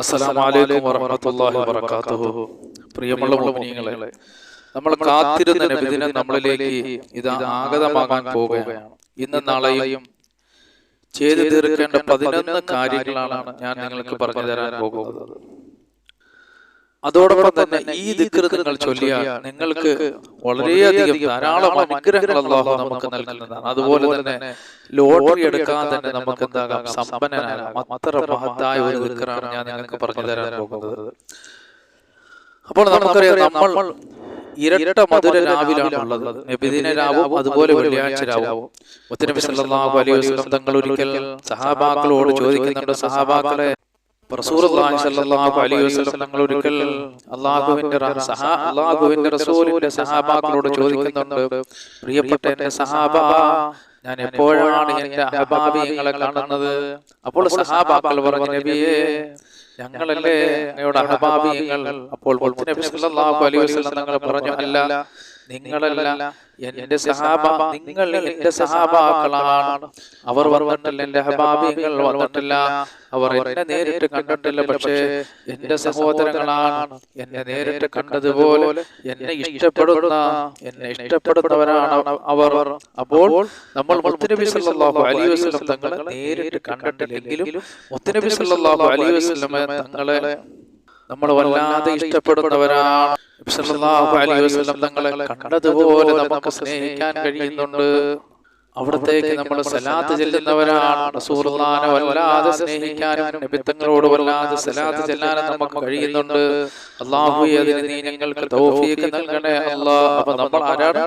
അസ്സലാമു അലൈക്കും വറഹ്മത്തുള്ളാഹി വബറകാതുഹു. പ്രിയമുള്ള മുഅ്മിനീങ്ങളെ നമ്മൾ കാത്തിരുന്ന നബിദിനം നമ്മളിലേക്ക് ഇത് ആഗതമാകാൻ പോവുകയാണ്. ഇന്ന് നാളെയും ചെയ്തു തീർക്കേണ്ട പതിനൊന്ന് കാര്യങ്ങളാണ് ഞാൻ നിങ്ങൾക്ക് പറഞ്ഞു തരാൻ പോകുന്നത്. അതോടൊപ്പം തന്നെ ഈ നിങ്ങൾ ചൊല്ലിയാൽ നിങ്ങൾക്ക് വളരെയധികം ധാരാളം അനുഗ്രഹങ്ങൾ അള്ളാഹു നമുക്ക് നൽകുന്നതാണ്. അതുപോലെ തന്നെ ലോട്ടറി എടുക്കാൻ തന്നെ നമുക്ക് എന്താകാം? സമ്പന്നനാകാം. അത്ര മഹത്തായ ഒരു ദിക്കറാണ് ഞാൻ നിങ്ങൾക്ക് പറഞ്ഞു തരാൻ പോകുന്നത്. അപ്പോൾ നമുക്കറിയാം നമ്മൾ ഇരട്ട മധുര രാവിലാണ് ഉള്ളത്. നബിദിന രാവും അതുപോലെ വെള്ളിയാഴ്ച രാവും. മുത്തനബി സല്ലല്ലാഹു അലൈഹി വസല്ലം തങ്ങൾ ഒരിക്കൽ സഹാബാക്കളോട് ചോദിക്കുന്നുണ്ട് സഹാബാക്കളെ തങ്ങൾ ഒരിക്കൽ അള്ളാഹുവിന്റെ അള്ളാഹുവിന്റെ റസൂലിന്റെ സഹാബാക്കളോട് ചോദിക്കുന്നുണ്ട്. പ്രിയപ്പെട്ട എന്റെ സഹാബ ഞാൻ എപ്പോഴാണ് എന്റെ അഹബാബിയങ്ങളെ കാണുന്നത്? അപ്പോൾ സഹാബാക്കൾ പറഞ്ഞു നബിയേ ഞങ്ങളല്ലേ അങ്ങയുടെ അഹബാബിയങ്ങൾ അപ്പോൾ തങ്ങൾ പറഞ്ഞു അല്ല നിങ്ങളല്ല എന്റെ സഹാബ നിങ്ങൾ എന്റെ സഹാബാക്കളാണ് അവർ വന്നിട്ടില്ല എന്റെ അഹബാബിയങ്ങൾ വന്നിട്ടില്ല. അവർ എന്നെ നേരിട്ട് കണ്ടിട്ടില്ല പക്ഷേ എന്റെ സഹോദരങ്ങളാണ് എന്നെ നേരിട്ട് കണ്ടതുപോലെ എന്നെ ഇഷ്ടപ്പെടുന്ന എന്നെ ഇഷ്ടപ്പെടുന്നവരാണ് അവർ. അപ്പോൾ നമ്മൾ മുത്തുനബി സല്ലല്ലാഹു അലൈഹി വസല്ലം തങ്ങളെ നേരിട്ട് കണ്ടിട്ടില്ലെങ്കിലും മുത്തുനബി സല്ലല്ലാഹു അലൈഹി വസല്ലം തങ്ങളെ നമ്മൾ വല്ലാതെ ഇഷ്ടപ്പെടുന്നവരാണ്. തങ്ങളെ കണ്ടതുപോലെ നമുക്ക് സ്നേഹിക്കാൻ കഴിയുന്നുണ്ട്. അവിടത്തേക്ക് നമ്മൾ സലാത്ത് ചെല്ലുന്നവരാണ്. റസൂലുള്ളാഹിനെ വല്ലാതെ സ്നേഹിക്കാനും നബിത്തങ്ങളോട് വല്ലാതെ സലാത്ത് ചെല്ലാനും നമുക്ക് കഴിയുന്നുണ്ട്. അള്ളാഹു അതിന് നീ ഞങ്ങൾക്ക് തൗഫീഖ് നൽകണേ അള്ളാഹ്. അപ്പൊ നമ്മൾ ആരാണ്?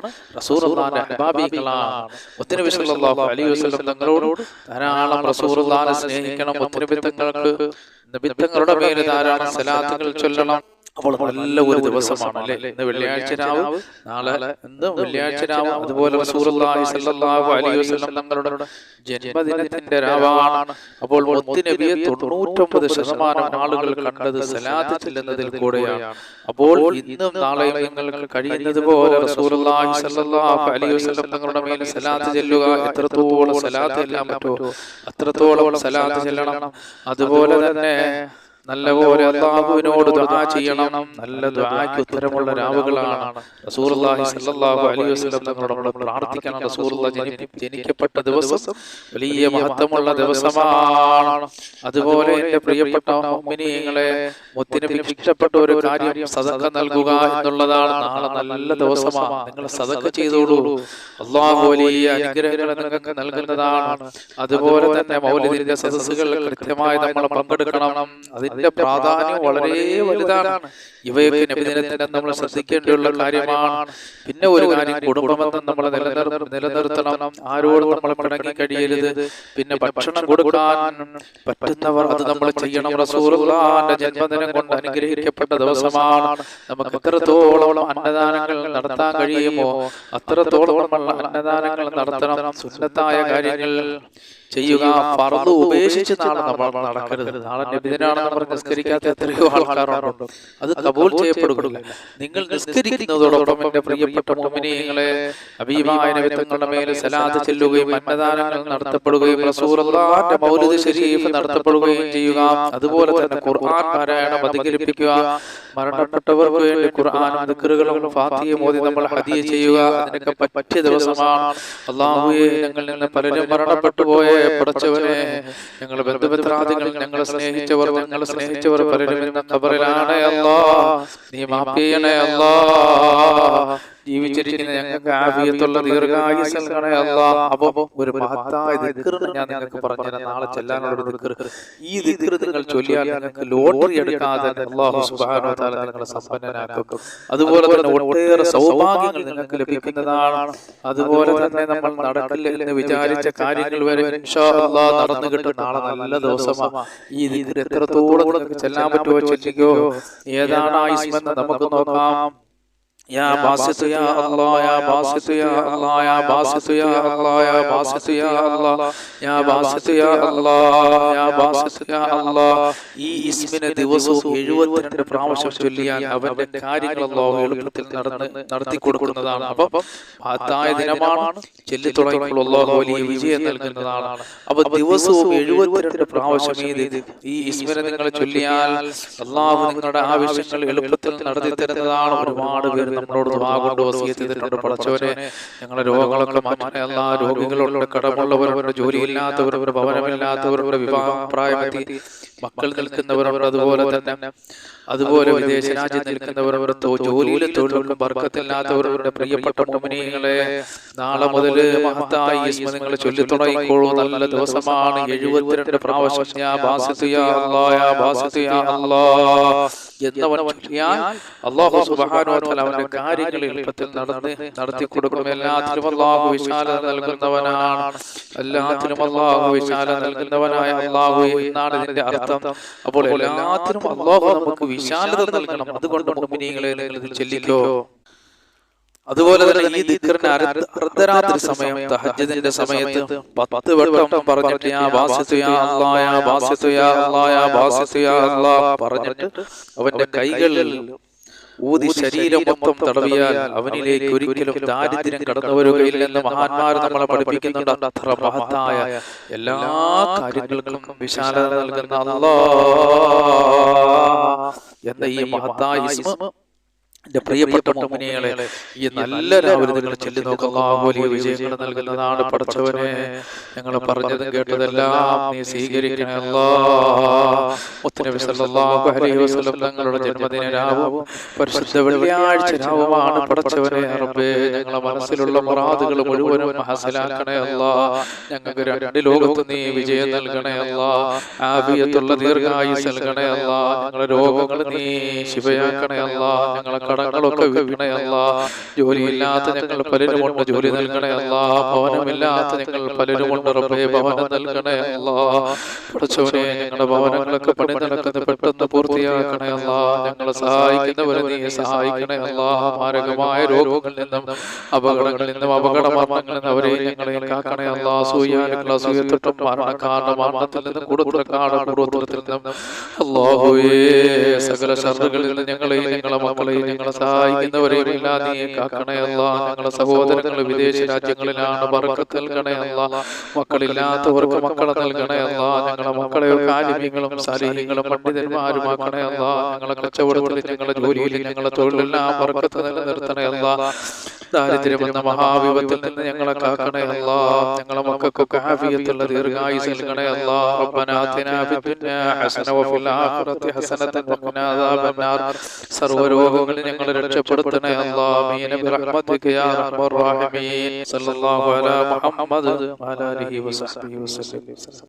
അഹ്ബാബികളാണ് സല്ലല്ലാഹു അലൈഹി വസല്ലം തങ്ങളോട് ധാരാളം സ്നേഹിക്കണം ഒത്തിരി തങ്ങൾക്ക് നബിത്തങ്ങളുടെ പേര് ധാരാളം സലാത്തുകൾ ചൊല്ലണം. അപ്പോൾ നല്ല ഒരു ദിവസമാണ്. അല്ലേ ഇന്ന് വെള്ളിയാഴ്ച രാവ് നാളെ എന്ത് വെള്ളിയാഴ്ച രാവ്? അതുപോലെ തങ്ങളുടെ ജന്മദിനത്തിന്റെ രാവാണ്. അപ്പോൾ നബിയെ തൊണ്ണൂറ്റൊമ്പത് ശതമാനം ആളുകൾ കണ്ടത് സലാത്ത് ചെല്ലുന്നതിൽ കൂടെയാണ്. അപ്പോൾ ഇന്നും നാളെയും നിങ്ങൾ കഴിയുന്നത് പോലെ തങ്ങളുടെ മേൽ സലാത്ത് ചെല്ലുക എത്രത്തോളം സലാത്ത് ചെല്ലാൻ പറ്റുമോ? അത്രത്തോളം സലാത്ത് ചെല്ലണം? അതുപോലെ തന്നെ നല്ലപോലെ അള്ളാഹുവിനോട് ദുആ ചെയ്യണം. നല്ല ദുആക്ക് ഉത്തരമുള്ള രാവുകളാണ്. റസൂലുള്ളാഹി സ്വല്ലല്ലാഹു അലൈഹി വസല്ലം തങ്ങളോട് പ്രാർത്ഥിക്കണം. റസൂലുള്ള ജനി- ജനിക്കപ്പെട്ട ദിവസം വലിയ മഹത്വമുള്ള ദിവസമാണ്. അതുപോലെ എന്റെ പ്രിയപ്പെട്ട മുഅ്മിനീങ്ങളെ മുത്തിനബി ഇഷ്ടപ്പെട്ട ഒരു കാര്യം സദഖ നൽകുക എന്നുള്ളതാണ്. നാളെ നല്ല ദിവസമാണ്. നിങ്ങൾ സദഖ ചെയ്തോളൂ. അള്ളാഹു വലിയ അനുഗ്രഹങ്ങൾ നിങ്ങൾക്ക് നൽകുന്നതാണ്. അതുപോലെ തന്നെ മൗലിദിന്റെ സദസ്സുകൾ കൃത്യമായി നമ്മൾ പങ്കെടുക്കണം. അതിന്റെ പ്രാധാന്യം വളരെ വലുതാണ്. ഇവയൊക്കെ നബിദിനത്തിന് നമ്മൾ ശ്രദ്ധിക്കേണ്ടിയുള്ള കാര്യമാണ്. പിന്നെ ഒരു കാര്യം കുടുംബബന്ധം നമ്മൾ നിലനിർ നിലനിർത്തണം. ആരോടും നമ്മൾ പിണങ്ങി കഴിയരുത്. പിന്നെ ഭക്ഷണം കൊടുക്കാൻ പറ്റുന്നവർ അത് നമ്മൾ ചെയ്യണം. റസൂലുള്ളാന്റെ ജന്മദിനം കൊണ്ട് അനുഗ്രഹിക്കപ്പെട്ട ദിവസമാണ്. നമുക്ക് എത്രത്തോളം അന്നദാനങ്ങൾ നടത്താൻ കഴിയുമോ അത്രത്തോളം അന്നദാനങ്ങൾ നടത്തണം. സുന്നത്തായ കാര്യങ്ങൾ. ചെയ്യുക പറന്ന് ഉപേക്ഷിച്ച് നാളെ നമ്മൾ നടക്കരുത്. നാളെ നബിദിനാണെന്ന് പറഞ്ഞ് നിസ്കരിക്കാത്ത എത്രയോ ആൾക്കാരുണ്ട്. അത് കബൂൽ ചെയ്യപ്പെടുകയില്ല. നിങ്ങൾ നിസ്കരിക്കുന്നതോടൊപ്പം എന്റെ പ്രിയപ്പെട്ട മോമിനിയങ്ങളെ അഭിമായ നബിത്തങ്ങളുടെ മേൽ സലാത്ത് ചെല്ലുകയും അന്നദാനങ്ങൾ നടത്തപ്പെടുകയും റസൂലുള്ളാഹിന്റെ മൗലിദ് ശരീഫ് നടത്തപ്പെടുകയും ചെയ്യുക. അതുപോലെ തന്നെ ഖുർആൻ പാരായണം അധികരിപ്പിക്കുക. മരണപ്പെട്ടവർക്ക് വേണ്ടി ഖുർആനും ദിക്റുകളും ഫാത്തിയും ഓതി നമ്മൾ ഹദിയ ചെയ്യുക. അതിനൊക്കെ പറ്റിയ ദിവസമാണ്. അള്ളാഹുയെ ഞങ്ങളിൽ നിന്ന് പലരും മരണപ്പെട്ടു പോയ പടച്ചവനെ ഞങ്ങൾ ബന്ധുമിത്രാദികൾ ഞങ്ങളെ സ്നേഹിച്ചവർ ഞങ്ങളെ സ്നേഹിച്ചവർ പലരും ഇന്ന് ഖബറിലാണ് അല്ലാ നീ മാഫ് ചെയ്യണേ അല്ലാ ജീവിച്ചിരിക്കുന്ന ഞങ്ങൾക്ക് ആഫിയത്തുള്ള ദീർഘായുസ് നൽകണേ അല്ലാ അപ്പൊ ഒരു മഹത്തായ ദിക്റിന് ഞാൻ നിങ്ങൾക്ക് പറഞ്ഞു നാളെ ചെല്ലാനുള്ള ദിക്ർ. ഈ ദിക്റ് നിങ്ങൾ ചൊല്ലിയാൽ നിങ്ങൾക്ക് ലോട്ടറി എടുക്കാതെ അള്ളാഹു വ തആല നിങ്ങളെ സമ്പന്നനാക്കും. അതുപോലെ തന്നെ ഒട്ടേറെ സൗഭാഗ്യങ്ങൾ നിങ്ങൾക്ക് ലഭിക്കുന്നതാണ്. അതുപോലെ തന്നെ നമ്മൾ നടക്കില്ല എന്ന് വിചാരിച്ച കാര്യങ്ങൾ വരെ ഇൻഷാ അല്ലാഹ് നടന്നു കിട്ടും. നാളെ നല്ല ദിവസമാണ് ഈ ദിക്റ് എത്രത്തോളം നിങ്ങൾക്ക് ചെല്ലാൻ പറ്റുമോ ചെല്ലിക്കോ? ഏതാണ് ആയുസ്മെന്ന് നമുക്ക് നോക്കാം. يا باسط يا الله يا باسط يا الله يا باسط يا الله يا باسط يا الله يا باسط يا الله يا باسط يا الله ഈ ഇസ്മിനെ ദിവസവും എഴുപത്തിരണ്ട് പ്രാവശ്യം ചൊല്ലിയാൽ അവന്റെ കാര്യങ്ങൾ അല്ലാഹു എളുപ്പത്തിൽ നടന്ന് നടത്തി കൊടുക്കുന്നതാണ് അപ്പം മഹത്തായ ദിനമാണ് ചൊല്ലി തുടങ്ങിയപ്പോൾ അല്ലാഹു വലിയ വിജയം നൽകുന്നതാണ് അപ്പൊ ദിവസവും എഴുപത്തിരണ്ട് പ്രാവശ്യം ഈ ദി- ഈ ഇസ്മിനെ നിങ്ങൾ ചൊല്ലിയാൽ അള്ളാഹു നിങ്ങളുടെ ആവശ്യങ്ങൾ എളുപ്പത്തിൽ നടത്തി തരുന്നതാണ് ഒരുപാട് പേര് നമ്മളോട് ദുആ കൊണ്ട് വസിയത്ത് ചെയ്തിട്ടുണ്ട്. പഠിച്ചവരെ ഞങ്ങളുടെ രോഗങ്ങളൊക്കെ മാറ്റാൻ എല്ലാ രോഗികളുണ്ട് കടമുള്ളവരുണ്ട് ജോലിയില്ലാത്തവരുണ്ട് വിവാഹ വിവാഹപ്രായമെത്തി മക്കൾ നിൽക്കുന്നവരുണ്ട് അതുപോലെ തന്നെ അതുപോലെ വിദേശ രാജ്യം നിൽക്കുന്നവരവർ ജോലിയിൽ തൊഴിലുള്ള പ്രിയപ്പെട്ട മോമിനികളെ നാളെ മുതൽ മഹത്തായി നിങ്ങൾ ചൊല്ലി തുടങ്ങിക്കോളൂ. നല്ല ദിവസമാണ് എഴുപത്തിരണ്ട് പ്രാവശ്യം. എന്നവൻ അള്ളാഹു അവന്റെ കാര്യങ്ങൾ എളുപ്പത്തിൽ നടന്ന് നടത്തി കൊടുക്കും എല്ലാത്തിനും അള്ളാഹു വിശാല നൽകുന്നവനാണ്. എല്ലാത്തിനും അള്ളാഹു വിശാല നൽകുന്നവനായ അള്ളാഹു എന്നാണ് ഇതിന്റെ അർത്ഥം. അപ്പോൾ എല്ലാത്തിനും അള്ളാഹു നമുക്ക് വിശാലത നൽകണം. അതുകൊണ്ട് മുഅ്മിനീങ്ങളെ നിങ്ങൾ ചൊല്ലിക്കോ. അതുപോലെ തന്നെ ഈ ദിക്റിന്റെ അർദ്ധരാത്രി സമയം തഹജ്ജുദിന്റെ സമയത്ത് പത്ത് വട്ടം പറഞ്ഞിട്ട് പറഞ്ഞിട്ട് അവന്റെ കൈകളിൽ ഊതി ശരീരം മൊത്തം തടവിയാൽ അവനിലേക്ക് ഒരിക്കലും ദാരിദ്ര്യം കടന്നു വരികയില്ലെന്ന് മഹാന്മാർ നമ്മളെ പഠിപ്പിക്കുന്നുണ്ട്. അത്ര മഹത്തായ എല്ലാ കാര്യങ്ങൾക്കും വിശാലത നൽകുന്ന അല്ലാ എന്ന ഈ മഹത്തായ എന്റെ പ്രിയപ്പെട്ട മുനികളെ ഈ നല്ല രാവിലെ നിങ്ങൾ ചൊല്ലി നോക്കുന്ന വലിയ വിജയങ്ങൾ നൽകുന്നതാണ് പഠിച്ചവനെ. ഞങ്ങൾ പറഞ്ഞതും കേട്ടതെല്ലാം നീ സ്വീകരിക്കണേ അല്ലാ. മുത്തുനബി സല്ലല്ലാഹു അലൈഹി വസല്ലം തങ്ങളുടെ ജന്മദിന രാവും പരിശുദ്ധ വെള്ളിയാഴ്ച രാവുമാണ് പഠിച്ചവനെ റബ്ബേ. ഞങ്ങളെ മനസ്സിലുള്ള മുറാദുകൾ മുഴുവനും ഹാസിലാക്കണേ അല്ല. ഞങ്ങൾക്ക് രണ്ട് ലോകത്ത് നീ വിജയം നൽകണേ ആവിയത്തുള്ള ദീർഘായുസ് നൽകണേ അല്ല. ഞങ്ങളുടെ രോഗങ്ങൾ നീ ശിവയാക്കണേ അല്ല. ഞങ്ങളെ കടങ്ങളൊക്കെ വീണയല്ല ജോലിയില്ലാത്ത ഞങ്ങൾ പലരും പലരുമുണ്ട് ജോലി നൽകണയല്ല ഭവനമില്ലാത്ത ഞങ്ങൾ പലരുമുണ്ട് റബ്ബേ ഭവനം നൽകണയല്ല പഠിച്ചവനെ ഞങ്ങളുടെ ഭവനങ്ങളൊക്കെ പണി നടക്കുന്നത് പെട്ടെന്ന് പൂർത്തിയാക്കണയല്ല ഞങ്ങളെ സഹായിക്കുന്നവരെ നീ സഹായിക്കണയല്ല മാരകമായ രോഗങ്ങളിൽ നിന്നും അപകടങ്ങളിൽ നിന്നും അപകട മരണങ്ങളിൽ നിന്നും അവരെ ഞങ്ങളെ കാക്കണേ അല്ലാ. സൂയാനുക്കള സൂയത്തൊട്ടും മരണക്കാരുടെ മരണത്തിൽ നിന്നും കൊടുത്തക്കാട് പൂർവത്തിൽ നിന്നും. അല്ലാഹുവേ സകല ശർദ്ദകളിൽ ഞങ്ങളെയും ഞങ്ങളെ മക്കളെയും ഞങ്ങളെ സഹായിക്കുന്നവരെയുമില്ല നീ കാക്കണേ അല്ലാ. ഞങ്ങളെ സഹോദരങ്ങൾ വിദേശ രാജ്യങ്ങളിലാണ് ബർക്കത്ത് നൽകണേ അല്ലാ. മക്കളില്ലാത്തവർക്ക് മക്കളെ നൽകണയല്ല ഞങ്ങളെ മക്കളെ കാലിമ്യങ്ങളും സാരീങ്ങളും പണ്ഡിതന്മാരുമാക്കണേ അല്ലാ. ഞങ്ങളെ കച്ചവടത്തിൽ ഞങ്ങളുടെ ജോലിയിൽ ഞങ്ങളെ തൊഴിലെല്ലാം ബർക്കത്ത് നിലനിർത്തണേ അല്ലാ. ദാരിദ്ര്യം എന്ന മഹാവിപത്തിൽ നിന്ന് ഞങ്ങളെ കാക്കണേ അല്ലാ. ഞങ്ങളെ മക്കൾക്കൊക്കെ ഹാഫിയത്തുള്ള ദീർഘായുസ് നൽകണേ അല്ലാ. റബ്ബനാ ആതിനാ ഫിദ്ദുനിയാ ഹസന വഫിൽ ആഖിറതി ഹസനതൻ വഖിനാ ഞങ്ങളെ രക്ഷപ്പെടുത്തണേ അല്ലാ. ബിറഹ്മതിക യാ റഹീമീൻ സല്ലല്ലാഹു അലാ മുഹമ്മദ് വഅലാ ആലിഹി വസഹ്ബിഹി വസല്ലം.